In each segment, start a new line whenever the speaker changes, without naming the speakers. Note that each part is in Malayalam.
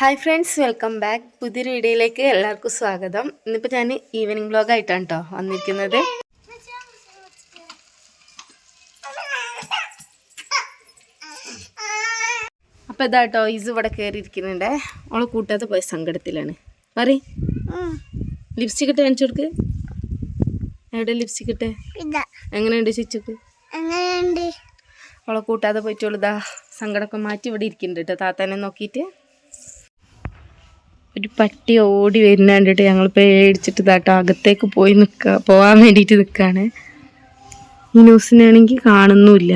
ഹായ് ഫ്രണ്ട്സ് വെൽക്കം ബാക്ക് പുതിയൊരു വീഡിയോയിലേക്ക് എല്ലാവർക്കും സ്വാഗതം ഇന്നിപ്പോൾ ഞാൻ ഈവനിങ് ബ്ലോഗായിട്ടാണ് കേട്ടോ വന്നിരിക്കുന്നത് അപ്പോൾ ഇതാ കേട്ടോ ഈസ് ഇവിടെ കയറിയിരിക്കുന്നുണ്ട് ഓളെ കൂട്ടാതെ പോയ സങ്കടത്തിലാണ് പറ ലിപ്സ്റ്റിക് ഇട്ട് കാണിച്ചു കൊടുക്ക് എവിടെ ലിപ്സ്റ്റിക് ഇട്ട് എങ്ങനെയുണ്ട് ചിച്ചുക്ക് അവളെ കൂട്ടാതെ പോയിട്ടുള്ളതാ സങ്കടമൊക്കെ മാറ്റി ഇവിടെ ഇരിക്കുന്നുണ്ട് കേട്ടോ താത്താനെ നോക്കിയിട്ട് ഒരു പട്ടി ഓടി വരുന്ന കണ്ടിട്ട് ഞങ്ങൾ പേടിച്ചിട്ട് താട്ടോ അകത്തേക്ക് പോയി നിൽക്ക പോകാൻ വേണ്ടിയിട്ട് നിൽക്കുകയാണ് ഈ ന്യൂസിനാണെങ്കിൽ കാണുന്നുമില്ല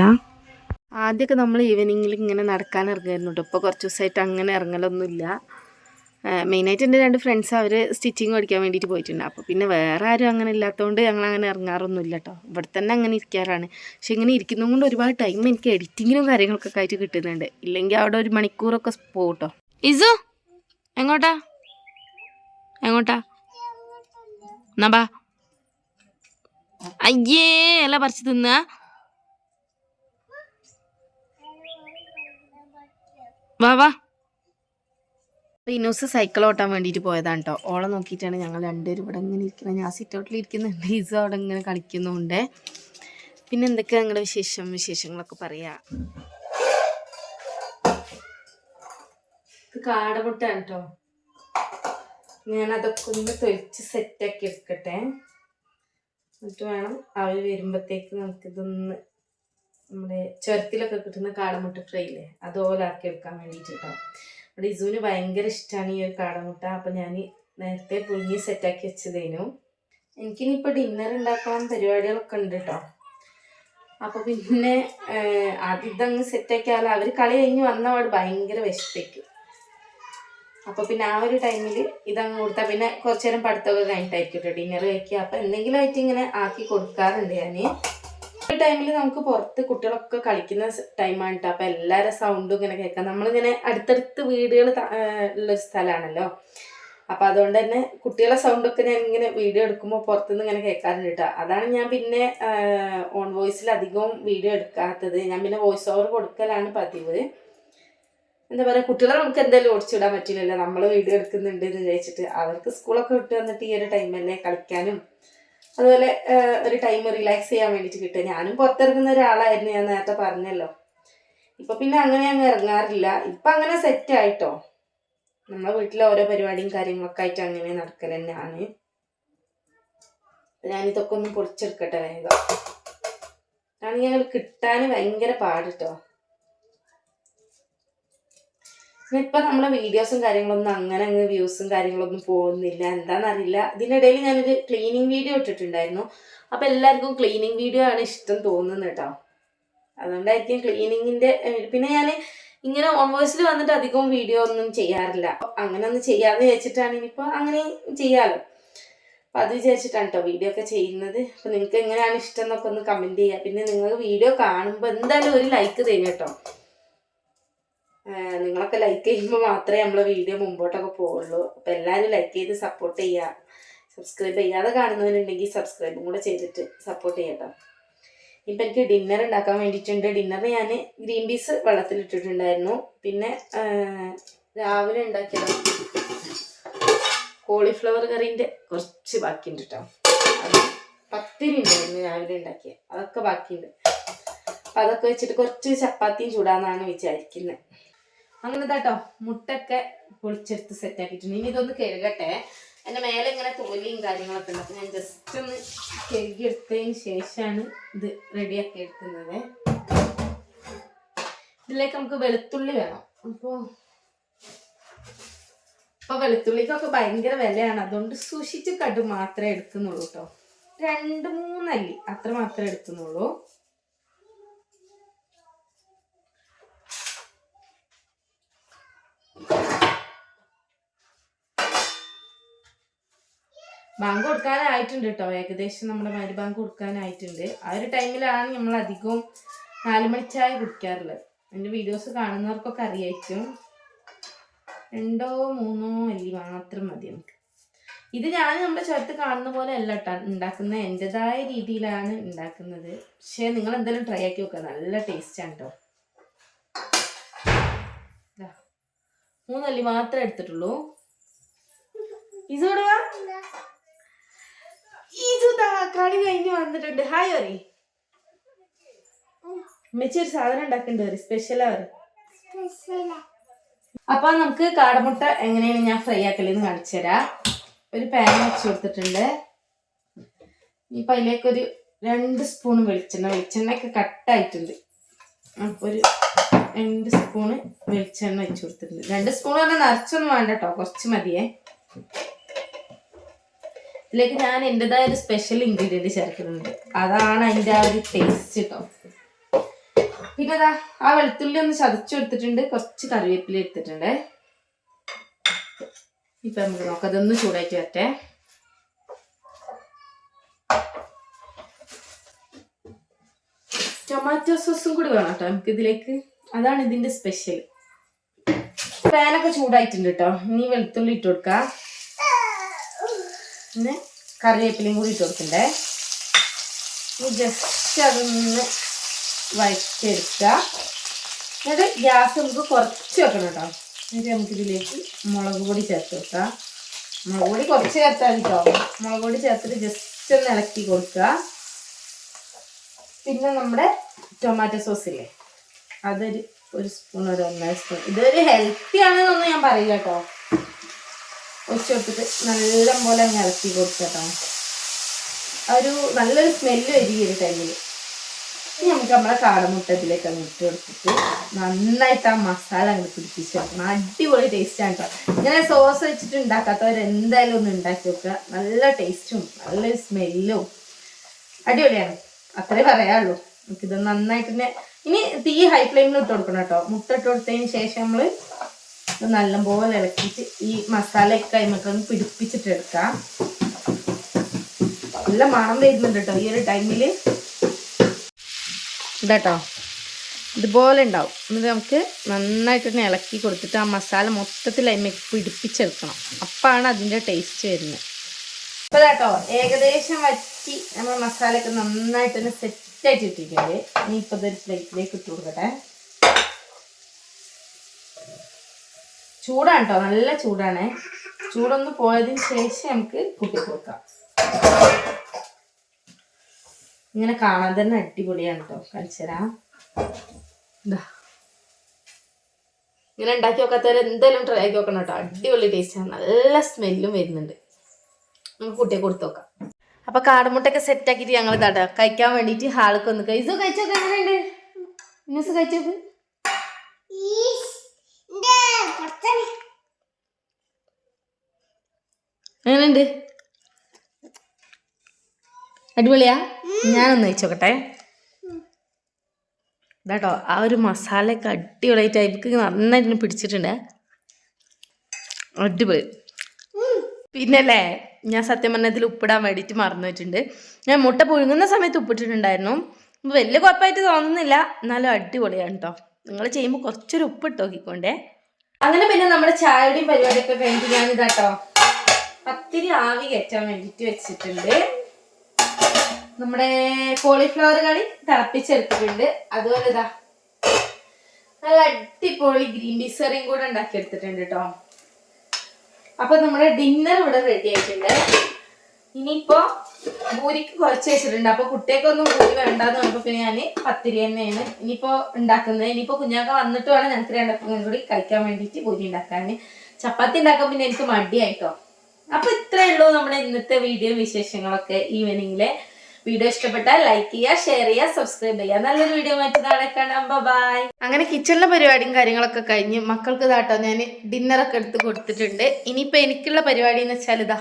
ആദ്യമൊക്കെ നമ്മൾ ഈവനിങ്ങിൽ ഇങ്ങനെ നടക്കാൻ ഇറങ്ങായിരുന്നു കേട്ടോ ഇപ്പോൾ കുറച്ച് ദിവസമായിട്ട് അങ്ങനെ ഇറങ്ങലൊന്നുമില്ല മെയിനായിട്ട് എൻ്റെ രണ്ട് ഫ്രണ്ട്സ് അവർ സ്റ്റിച്ചിങ് പഠിക്കാൻ വേണ്ടിയിട്ട് പോയിട്ടുണ്ട് അപ്പോൾ പിന്നെ വേറെ ആരും അങ്ങനെ ഇല്ലാത്തതുകൊണ്ട് ഞങ്ങൾ അങ്ങനെ ഇറങ്ങാറൊന്നുമില്ല കേട്ടോ ഇവിടെ തന്നെ അങ്ങനെ ഇരിക്കാറാണ് പക്ഷെ ഇങ്ങനെ ഇരിക്കുന്നതുകൊണ്ട് കൊണ്ട് ഒരുപാട് ടൈം എനിക്ക് എഡിറ്റിങ്ങിനും കാര്യങ്ങൾക്കൊക്കെ ആയിട്ട് കിട്ടുന്നുണ്ട് ഇല്ലെങ്കിൽ അവിടെ ഒരു മണിക്കൂറൊക്കെ പോകട്ടോ കേട്ടോ ഇസോ എങ്ങോട്ടാ എങ്ങോട്ടാ എന്നാ അയ്യേ അല്ല പറിച്ച് തിന്ന വാ സൈക്കിൾ ഓട്ടാൻ വേണ്ടിയിട്ട് പോയതാണ് കേട്ടോ ഓളെ നോക്കിയിട്ടാണ് ഞങ്ങൾ രണ്ടുപേരും ഇവിടെ ഇങ്ങനെ ഇരിക്കുന്നത് ഞാൻ സിറ്റ് ഔട്ടിൽ ഇരിക്കുന്നുണ്ട് ഈസ അവിടെ ഇങ്ങനെ കളിക്കുന്നുണ്ട് പിന്നെ എന്തൊക്കെയാണ് നിങ്ങളുടെ വിശേഷം വിശേഷങ്ങളൊക്കെ പറയാം കാടമുട്ടാണ് കേട്ടോ ഞാൻ അതൊക്കെ ഒന്ന് തൊഴിച്ച് സെറ്റാക്കി എടുക്കട്ടെ എന്നിട്ട് വേണം ആവി വരുമ്പോഴത്തേക്ക് നമുക്കിതൊന്ന് നമ്മുടെ ചുരത്തിലൊക്കെ കിട്ടുന്ന കാടമുട്ട ഫ്രൈ ഇല്ലേ ആക്കി വെക്കാൻ വേണ്ടിയിട്ട് കേട്ടോ നമ്മുടെ ഇസൂന് ഭയങ്കര ഇഷ്ടമാണ് ഈ ഒരു കാടമുട്ട അപ്പം ഞാൻ നേരത്തെ പുഴുങ്ങി സെറ്റാക്കി വെച്ചതേനു എനിക്കിനിപ്പോൾ ഡിന്നർ ഉണ്ടാക്കാൻ പരിപാടികളൊക്കെ ഉണ്ട് കേട്ടോ അപ്പൊ പിന്നെ ആദ്യം ഇതങ്ങ് സെറ്റാക്കിയാൽ അവർ കളി കഴിഞ്ഞ് വന്നപാട് ഭയങ്കര വിശപ്പിക്കും അപ്പോൾ പിന്നെ ആ ഒരു ടൈമിൽ ഇതങ്ങ് കൊടുത്താൽ പിന്നെ കുറച്ചു നേരം പഠിത്തമൊക്കെ കഴിഞ്ഞിട്ടായിരിക്കും കേട്ടോ ഡിന്നർ കഴിക്കുക അപ്പോൾ ആയിട്ട് ഇങ്ങനെ ആക്കി കൊടുക്കാറുണ്ട് ഞാൻ ഈ ടൈമിൽ നമുക്ക് പുറത്ത് കുട്ടികളൊക്കെ കളിക്കുന്ന ടൈമാണ് കേട്ടോ അപ്പോൾ എല്ലാവരും സൗണ്ടും ഇങ്ങനെ കേൾക്കാം നമ്മളിങ്ങനെ അടുത്തടുത്ത് വീടുകൾ ഉള്ളൊരു സ്ഥലമാണല്ലോ അപ്പോൾ അതുകൊണ്ട് തന്നെ കുട്ടികളെ സൗണ്ടൊക്കെ ഞാൻ ഇങ്ങനെ വീഡിയോ എടുക്കുമ്പോൾ പുറത്തുനിന്ന് ഇങ്ങനെ കേൾക്കാറുണ്ട് കേട്ടോ അതാണ് ഞാൻ പിന്നെ ഓൺ വോയിസിൽ അധികവും വീഡിയോ എടുക്കാത്തത് ഞാൻ പിന്നെ വോയിസ് ഓവർ കൊടുക്കലാണ് പതിവ് എന്താ പറയുക കുട്ടികളെ നമുക്ക് എന്തായാലും ഓടിച്ചുവിടാൻ പറ്റില്ലല്ലോ നമ്മൾ വീട് കിടക്കുന്നുണ്ട് എന്ന് വിചാരിച്ചിട്ട് അവർക്ക് സ്കൂളൊക്കെ വിട്ട് വന്നിട്ട് ഈ ഒരു ടൈമല്ലേ കളിക്കാനും അതുപോലെ ഒരു ടൈം റിലാക്സ് ചെയ്യാൻ വേണ്ടിയിട്ട് കിട്ടുക ഞാനും പുറത്തിറങ്ങുന്ന ഒരാളായിരുന്നു ഞാൻ നേരത്തെ പറഞ്ഞല്ലോ ഇപ്പൊ പിന്നെ അങ്ങനെ അങ്ങ് ഇറങ്ങാറില്ല ഇപ്പൊ അങ്ങനെ സെറ്റ് ആയിട്ടോ നമ്മളെ വീട്ടിലെ ഓരോ പരിപാടിയും കാര്യങ്ങളൊക്കെ ആയിട്ട് അങ്ങനെ നടക്കൽ തന്നെയാണ് ഞാനിതൊക്കെ ഒന്ന് പൊടിച്ചെടുക്കട്ടെ വേഗം കാരണം ഞങ്ങൾ കിട്ടാൻ ഭയങ്കര പാടിട്ടോ ഇപ്പൊ നമ്മളെ വീഡിയോസും കാര്യങ്ങളൊന്നും അങ്ങനെ അങ്ങ് വ്യൂസും കാര്യങ്ങളൊന്നും പോകുന്നില്ല എന്താണെന്നറിയില്ല ഇതിനിടയിൽ ഞാനൊരു ക്ലീനിങ് വീഡിയോ ഇട്ടിട്ടുണ്ടായിരുന്നു അപ്പൊ എല്ലാവർക്കും ക്ലീനിങ് വീഡിയോ ആണ് ഇഷ്ടം തോന്നുന്നത് കേട്ടോ അതുകൊണ്ടായിരിക്കും ക്ലീനിങ്ങിന്റെ പിന്നെ ഞാൻ ഇങ്ങനെ ഓൺവേഴ്സിൽ വന്നിട്ട് അധികവും വീഡിയോ ഒന്നും ചെയ്യാറില്ല അങ്ങനെ ഒന്നും ചെയ്യാന്ന് വിചാരിച്ചിട്ടാണ് ഇനിയിപ്പോ അങ്ങനെ ചെയ്യാമല്ലോ അപ്പൊ അത് വിചാരിച്ചിട്ടാണ് കേട്ടോ വീഡിയോ ഒക്കെ ചെയ്യുന്നത് അപ്പൊ നിങ്ങൾക്ക് എങ്ങനെയാണ് ഇഷ്ടം എന്നൊക്കെ ഒന്ന് കമന്റ് ചെയ്യാം പിന്നെ നിങ്ങൾ വീഡിയോ കാണുമ്പോൾ എന്തായാലും ഒരു ലൈക്ക് തരും കേട്ടോ നിങ്ങളൊക്കെ ലൈക്ക് ചെയ്യുമ്പോൾ മാത്രമേ നമ്മൾ വീഡിയോ മുമ്പോട്ടൊക്കെ പോവുള്ളൂ അപ്പോൾ എല്ലാവരും ലൈക്ക് ചെയ്ത് സപ്പോർട്ട് ചെയ്യുക സബ്സ്ക്രൈബ് ചെയ്യാതെ കാണുന്നവരുണ്ടെങ്കിൽ സബ്സ്ക്രൈബും കൂടെ ചെയ്തിട്ട് സപ്പോർട്ട് ചെയ്യട്ടോ ഇപ്പം എനിക്ക് ഡിന്നർ ഉണ്ടാക്കാൻ വേണ്ടിയിട്ടുണ്ട് ഡിന്നറിന് ഞാൻ ഗ്രീൻ പീസ് വെള്ളത്തിലിട്ടിട്ടുണ്ടായിരുന്നു പിന്നെ രാവിലെ ഉണ്ടാക്കിയത് കോളിഫ്ലവർ കറീൻ്റെ കുറച്ച് ബാക്കിയുണ്ട് കേട്ടോ അത് പത്തിരി ഉണ്ടായിരുന്നു രാവിലെ ഉണ്ടാക്കിയത് അതൊക്കെ ബാക്കിയുണ്ട് അപ്പം അതൊക്കെ വെച്ചിട്ട് കുറച്ച് ചപ്പാത്തിയും ചൂടാന്നാണ് വിചാരിക്കുന്നത് അങ്ങനെ കേട്ടോ മുട്ടൊക്കെ പൊളിച്ചെടുത്ത് സെറ്റ് ആക്കിയിട്ടുണ്ട് ഇനി ഇതൊന്ന് കഴുകട്ടെ എന്റെ മേലെ ഇങ്ങനെ തോലിയും കാര്യങ്ങളൊക്കെ ഉണ്ട് അപ്പൊ ഞാൻ ജസ്റ്റ് ഒന്ന് കഴുകിയെടുത്തതിന് ശേഷമാണ് ഇത് റെഡിയാക്കി എടുക്കുന്നത് ഇതിലേക്ക് നമുക്ക് വെളുത്തുള്ളി വേണം അപ്പോൾ ഇപ്പൊ വെളുത്തുള്ളിക്കൊക്കെ ഭയങ്കര വിലയാണ് അതുകൊണ്ട് സൂക്ഷിച്ച് കടു മാത്രമേ എടുക്കുന്നുള്ളൂ കേട്ടോ രണ്ട് മൂന്നല്ലി അത്ര മാത്രമേ എടുക്കുന്നുള്ളൂ ബാങ്ക് കൊടുക്കാനായിട്ടുണ്ട് കേട്ടോ ഏകദേശം നമ്മുടെ മരി ബാങ്ക് കൊടുക്കാനായിട്ടുണ്ട് ആ ഒരു ടൈമിലാണ് നമ്മൾ അധികവും നാലുമണി ചായ കുടിക്കാറുള്ളത് എൻ്റെ വീഡിയോസ് കാണുന്നവർക്കൊക്കെ അറിയായിരിക്കും രണ്ടോ മൂന്നോ അല്ലി മാത്രം മതി നമുക്ക് ഇത് ഞാൻ നമ്മുടെ ചുരത്ത് കാണുന്ന പോലെ അല്ല ഉണ്ടാക്കുന്ന എൻ്റെതായ രീതിയിലാണ് ഉണ്ടാക്കുന്നത് പക്ഷേ നിങ്ങൾ എന്തായാലും ട്രൈ ആക്കി നോക്കുക നല്ല ടേസ്റ്റാണ് കേട്ടോ മൂന്നല്ലി മാത്രമേ എടുത്തിട്ടുള്ളൂ ഇസോടുക കളി കഴിഞ്ഞ് വന്നിട്ടുണ്ട് ഹായ് ഓറി ഉമ്മച്ചി ഒരു സാധനം ഉണ്ടാക്കുന്നുണ്ട് ഒരു അപ്പൊ നമുക്ക് കാടമുട്ട എങ്ങനെയാണ് ഞാൻ ഫ്രൈ ആക്കലെന്ന് കാണിച്ചു ഒരു പാൻ വെച്ച് കൊടുത്തിട്ടുണ്ട് ഇപ്പൊ അതിലേക്ക് ഒരു രണ്ട് സ്പൂൺ വെളിച്ചെണ്ണ ഒക്കെ കട്ടായിട്ടുണ്ട് അപ്പോൾ ഒരു രണ്ട് സ്പൂണ് വെളിച്ചെണ്ണ വെച്ച് കൊടുത്തിട്ടുണ്ട് രണ്ട് സ്പൂൺ പറഞ്ഞാൽ നിറച്ചൊന്നും വേണ്ട കേട്ടോ കുറച്ച് മതിയേ ഇതിലേക്ക് ഞാൻ എൻ്റെതായ ഒരു സ്പെഷ്യൽ ഇൻഗ്രീഡിയൻറ്റ് ചേർക്കുന്നുണ്ട് അതാണ് അതിൻ്റെ ആ ഒരു ടേസ്റ്റ് കേട്ടോ പിന്നെ അതാ ആ വെളുത്തുള്ളി ഒന്ന് ചതച്ചു എടുത്തിട്ടുണ്ട് കുറച്ച് കറിവേപ്പില എടുത്തിട്ടുണ്ട് ഇപ്പൊ നമുക്ക് നോക്കാം അതൊന്ന് ചൂടാക്കി വരട്ടെ ടൊമാറ്റോ സോസും കൂടി വേണം കേട്ടോ നമുക്ക് ഇതിലേക്ക് അതാണ് ഇതിന്റെ സ്പെഷ്യൽ പാനൊക്കെ ചൂടായിട്ടുണ്ട് കേട്ടോ ഇനി വെളുത്തുള്ളി ഇട്ട് കൊടുക്കാം പിന്നെ കറിവേപ്പിലയും കൂടി ഇട്ട് കൊടുക്കണ്ടേ ഇനി ജസ്റ്റ് അതൊന്ന് വഴച്ചെടുക്കുക എന്നിട്ട് ഗ്യാസ് നമുക്ക് കുറച്ച് വെക്കണം കേട്ടോ എന്നിട്ട് നമുക്കിതിലേക്ക് മുളക് പൊടി ചേർത്ത് വെക്കാം മുളക് പൊടി കുറച്ച് ചേർത്താൽ കേട്ടോ മുളക് പൊടി ചേർത്തിട്ട് ജസ്റ്റ് ഒന്ന് ഇളക്കി കൊടുക്കുക പിന്നെ നമ്മുടെ ടൊമാറ്റോ സോസ് ഇല്ലേ അതൊരു ഒരു സ്പൂൺ ഒരു ഒന്നര സ്പൂൺ ഇതൊരു ഹെൽത്തി ആണെന്നൊന്നും ഞാൻ പറയുക കേട്ടോ ഒഴിച്ചു കൊടുത്തിട്ട് നല്ലപോലെ അങ്ങ് ഇളക്കി കൊടുക്കട്ടോ ഒരു നല്ലൊരു സ്മെല്ല് വരിക ഒരു കയ്യിൽ നമുക്ക് നമ്മളെ കാടമുട്ടത്തിലേക്ക് അങ്ങ് ഇട്ട് കൊടുത്തിട്ട് നന്നായിട്ട് ആ മസാല അങ്ങ് പിടിപ്പിച്ച് വെക്കണം അടിപൊളി ടേസ്റ്റാണ് കേട്ടോ ഇങ്ങനെ സോസ് വെച്ചിട്ട് ഉണ്ടാക്കാത്തവർ എന്തായാലും ഒന്ന് ഉണ്ടാക്കി നോക്കുക നല്ല ടേസ്റ്റും നല്ലൊരു സ്മെല്ലും അടിപൊളിയാണ് അത്രേ പറയാള്ളൂ നമുക്കിത് നന്നായിട്ട് തന്നെ ഇനി തീ ഹൈ ഫ്ലെയിമിൽ ഇട്ട് കൊടുക്കണം കേട്ടോ മുട്ട ഇട്ട് കൊടുത്തതിന് ശേഷം നമ്മൾ ഇത് നല്ലപോലെ ഇളക്കിയിട്ട് ഈ മസാലയൊക്കെ പിടിപ്പിച്ചിട്ട് പിടിപ്പിച്ചിട്ടെടുക്കാം നല്ല മണം വരുന്നുണ്ട് കേട്ടോ ഈ ഒരു ടൈമിൽ ഇതാട്ടോ ഇതുപോലെ ഉണ്ടാവും എന്നിട്ട് നമുക്ക് നന്നായിട്ട് തന്നെ ഇളക്കി കൊടുത്തിട്ട് ആ മസാല മൊത്തത്തിൽ അതിമേക്ക് പിടിപ്പിച്ചെടുക്കണം അപ്പാണ് അതിൻ്റെ ടേസ്റ്റ് വരുന്നത് അപ്പോൾ കേട്ടോ ഏകദേശം വറ്റി നമ്മൾ മസാലയൊക്കെ നന്നായിട്ട് തന്നെ ഇട്ടിരിക്കുന്നത് ഇട്ടിട്ടുണ്ട് ഇപ്പോൾ ഇതൊരു പ്ലേറ്റിലേക്ക് ഇട്ട് കൊടുക്കട്ടെ ചൂടാണ് കേട്ടോ നല്ല ചൂടാണ് ചൂടൊന്ന് പോയതിന് ശേഷം നമുക്ക് കുട്ടി കൊടുക്കാം ഇങ്ങനെ കാണാൻ തന്നെ അടിപൊളിയാണ് കേട്ടോ കഴിച്ചരാം ഇങ്ങനെ ഉണ്ടാക്കി നോക്കാത്തവരെ എന്തായാലും ട്രൈ ആക്കി നോക്കണം കേട്ടോ അടിപൊളി ടേസ്റ്റാണ് നല്ല സ്മെല്ലും വരുന്നുണ്ട് നമുക്ക് കുട്ടിയെ കൊടുത്തു നോക്കാം അപ്പൊ കാടുമുട്ടൊക്കെ സെറ്റ് ആക്കിയിട്ട് ഞങ്ങൾ തട്ടാം കഴിക്കാൻ വേണ്ടിയിട്ട് ഹാൾക്ക് ഒന്ന് കഴിച്ചു കഴിച്ചോ എങ്ങനെയുണ്ട് ന്യൂസ് കണ്ട് അടിപൊളിയാ ഞാനൊന്ന് വെച്ചോക്കട്ടെ ഇതാട്ടോ ആ ഒരു മസാലയൊക്കെ അടിപൊളിയായിട്ട് എനിക്ക് നന്നായിട്ട് പിടിച്ചിട്ടുണ്ട് അടിപൊളി പിന്നല്ലേ ഞാൻ സത്യം പറഞ്ഞതിൽ ഉപ്പിടാൻ വേണ്ടിയിട്ട് മറന്നു വെച്ചിട്ടുണ്ട് ഞാൻ മുട്ട പുഴുങ്ങുന്ന സമയത്ത് ഉപ്പിട്ടിട്ടുണ്ടായിരുന്നു വലിയ കുഴപ്പമായിട്ട് തോന്നുന്നില്ല എന്നാലും അടിപൊളിയാണ് കേട്ടോ നിങ്ങൾ ചെയ്യുമ്പോൾ കുറച്ചൊരു ഉപ്പിട്ട് നോക്കിക്കൊണ്ടേ അങ്ങനെ പിന്നെ നമ്മുടെ ചായയുടെയും പരിപാടിയൊക്കെ കഴിഞ്ഞിട്ട് ഞാനിതാട്ടോ പത്തിരി ആവി കയറ്റാൻ വേണ്ടിയിട്ട് വെച്ചിട്ടുണ്ട് നമ്മുടെ കോളിഫ്ലവർ കളി തിളപ്പിച്ചെടുത്തിട്ടുണ്ട് അതുപോലെ ഇതാ നല്ല അടിപൊളി ഗ്രീൻ പീസ് കറിയും കൂടെ ഉണ്ടാക്കിയെടുത്തിട്ടുണ്ട് കേട്ടോ അപ്പൊ നമ്മുടെ ഡിന്നർ ഇവിടെ റെഡി ആയിട്ടുണ്ട് ഇനിയിപ്പോ ഭൂരിക്ക് കുറച്ച് വെച്ചിട്ടുണ്ട് അപ്പൊ കുട്ടികൾക്കൊന്നും ഭൂരി വേണ്ടെന്ന് പറഞ്ഞപ്പോ പിന്നെ ഞാൻ പത്തിരി തന്നെയാണ് ഇനിയിപ്പോ ഉണ്ടാക്കുന്നത് ഇനിയിപ്പോ കുഞ്ഞാക്ക വന്നിട്ട് വേണം ഞങ്ങൾക്ക് രണ്ടപ്പം കൂടി കഴിക്കാൻ വേണ്ടിയിട്ട് ഭൂരി ഉണ്ടാക്കാൻ ചപ്പാത്തി ഉണ്ടാക്കാൻ പിന്നെ എനിക്ക് മടിയായിട്ടോ അപ്പൊ ഇത്രയേ ഉള്ളൂ നമ്മുടെ ഇന്നത്തെ വീഡിയോ വിശേഷങ്ങളൊക്കെ ഈവനിങ്ങില് വീഡിയോ ഇഷ്ടപ്പെട്ടാൽ ലൈക്ക് ചെയ്യുക ഷെയർ ചെയ്യുക സബ്സ്ക്രൈബ് ചെയ്യുക നല്ലൊരു വീഡിയോ മറ്റു നാളെ കാണാം ബൈ അങ്ങനെ കിച്ചണിലെ പരിപാടിയും കാര്യങ്ങളൊക്കെ കഴിഞ്ഞ് മക്കൾക്ക് ഇതാട്ടോ ഞാൻ ഡിന്നറൊക്കെ എടുത്ത് കൊടുത്തിട്ടുണ്ട് ഇനിയിപ്പോ എനിക്കുള്ള പരിപാടി എന്ന് വെച്ചാൽ ഇതാ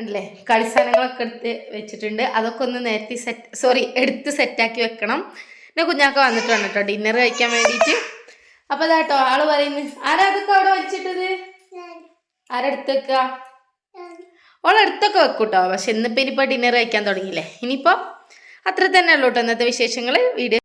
ഉണ്ടല്ലേ സാധനങ്ങളൊക്കെ എടുത്ത് വെച്ചിട്ടുണ്ട് അതൊക്കെ ഒന്ന് നേരത്തെ സെറ്റ് സോറി എടുത്ത് സെറ്റാക്കി വെക്കണം പിന്നെ കുഞ്ഞാക്ക വന്നിട്ടുണ്ട് കേട്ടോ ഡിന്നർ കഴിക്കാൻ വേണ്ടിയിട്ട് അപ്പോൾ ഇതാട്ടോ ആള് പറയുന്നു ആരാ അതൊക്കെ അവിടെ വെച്ചിട്ടത് ആരെടുത്ത് വെക്കുക ഓൾ അടുത്തൊക്കെ വെക്കൂട്ടോ പക്ഷെ ഇന്നിപ്പോൾ ഇനിയിപ്പോൾ ഡിന്നർ കഴിക്കാൻ തുടങ്ങിയില്ലേ ഇനിയിപ്പോൾ അത്ര തന്നെ ഉള്ളൂ കേട്ടോ ഇന്നത്തെ വിശേഷങ്ങൾ വീഡിയോ